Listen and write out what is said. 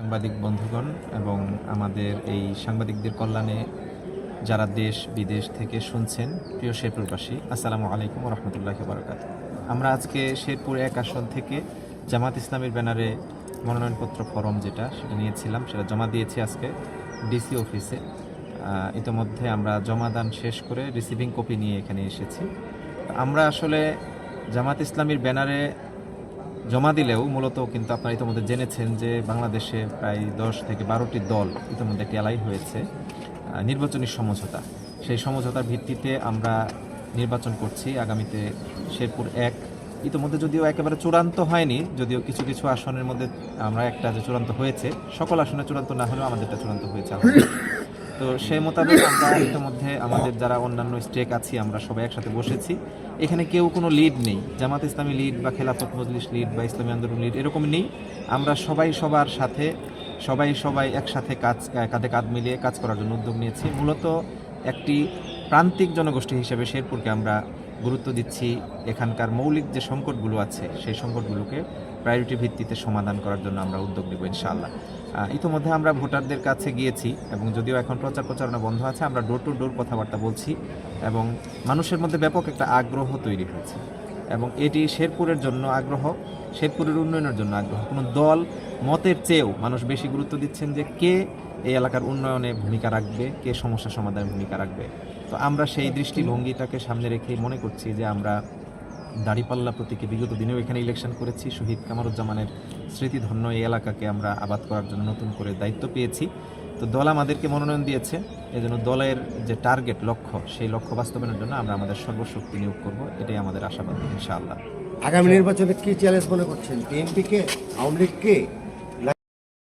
সাংবাদিক বন্ধুগণ এবং আমাদের এই সাংবাদিকদের কল্যাণে যারা দেশ, বিদেশ থেকে শুনছেন, প্রিয় শেরপুরবাসী, আসসালামু আলাইকুম রহমতুল্লাহ বারকাত আমরা আজকে শেরপুর এক আসন থেকে জামাত ইসলামের ব্যানারে মনোনয়নপত্র ফরম যেটা, সেটা নিয়েছিলাম, সেটা জমা দিয়েছি আজকে ডিসি অফিসে। ইতোমধ্যে আমরা জমাদান শেষ করে রিসিভিং কপি নিয়ে এখানে এসেছি। আমরা আসলে জামাত ইসলামীর ব্যানারে জমা দিলেও মূলত কিন্তু আপনারা ইতিমধ্যে জেনেছেন যে বাংলাদেশে প্রায় দশ থেকে বারোটি দল ইতিমধ্যে একটি এলাই হয়েছে নির্বাচনী সমঝোতা সেই সমঝোতার ভিত্তিতে আমরা নির্বাচন করছি আগামীতে শেরপুর এক ইতিমধ্যে যদিও একেবারে চূড়ান্ত হয়নি, যদিও কিছু কিছু আসনের মধ্যে আমরা একটা যে চূড়ান্ত হয়েছে, সকল আসনে চূড়ান্ত না হলেও আমাদেরটা চূড়ান্ত হয়েছে। তো সেই মোতাবেক আমরা ইতিমধ্যে আমাদের যারা অন্যান্য স্টেক আছি, আমরা সবাই একসাথে বসেছি। এখানে কেউ কোনো লিড নেই। জামাত ইসলামী লিড বা খেলাফত মজলিস লিড বা ইসলামী আন্দোলন লিড এরকম নেই। আমরা সবাই সবার সাথে, সবাই সবাই একসাথে কাজ, কাঁধে কাঁধ মিলিয়ে কাজ করার জন্য উদ্যোগ নিয়েছি। মূলত একটি প্রান্তিক জনগোষ্ঠী হিসেবে শেরপুরকে আমরা গুরুত্ব দিচ্ছি। এখানকার মৌলিক যে সংকটগুলো আছে, সেই সংকটগুলোকে প্রায়োরিটি ভিত্তিতে সমাধান করার জন্য আমরা উদ্যোগ নেব ইনশাআল্লাহ। ইতোমধ্যে আমরা ভোটারদের কাছে গিয়েছি এবং যদিও এখন প্রচার প্রচারণা বন্ধ আছে, আমরা ডোর টু ডোর কথাবার্তা বলছি এবং মানুষের মধ্যে ব্যাপক একটা আগ্রহ তৈরি হয়েছে। এবং এটি শেরপুরের জন্য আগ্রহ, শেরপুরের উন্নয়নের জন্য আগ্রহ। কোনো দল, মতের চেয়েও মানুষ বেশি গুরুত্ব দিচ্ছেন যে কে এই এলাকার উন্নয়নে ভূমিকা রাখবে, কে সমস্যা সমাধানে ভূমিকা রাখবে। তো আমরা সেই দৃষ্টিভঙ্গিটাকে সামনে রেখেই মনে করছি যে আমরা দাড়িপাল্লা প্রতীকে বিগত দিনেও এখানে ইলেকশন করেছি। শহীদ কামারুজ্জামানের স্মৃতিধন্য এই এলাকাকে আমরা আবাদ করার জন্য নতুন করে দায়িত্ব পেয়েছি। তো দল আমাদেরকে মনোনয়ন দিয়েছে। এজন্য দলের যে টার্গেট লক্ষ্য, সেই লক্ষ্য বাস্তবায়নের জন্য আমরা আমাদের সর্বশক্তি নিয়োগ করব। এটাই আমাদের আশাবাদ, ইনশাআল্লাহ। আগামী নির্বাচনে কি চ্যালেঞ্জ মনে করছেন? বিএনপিকে আওয়ামী লীগকে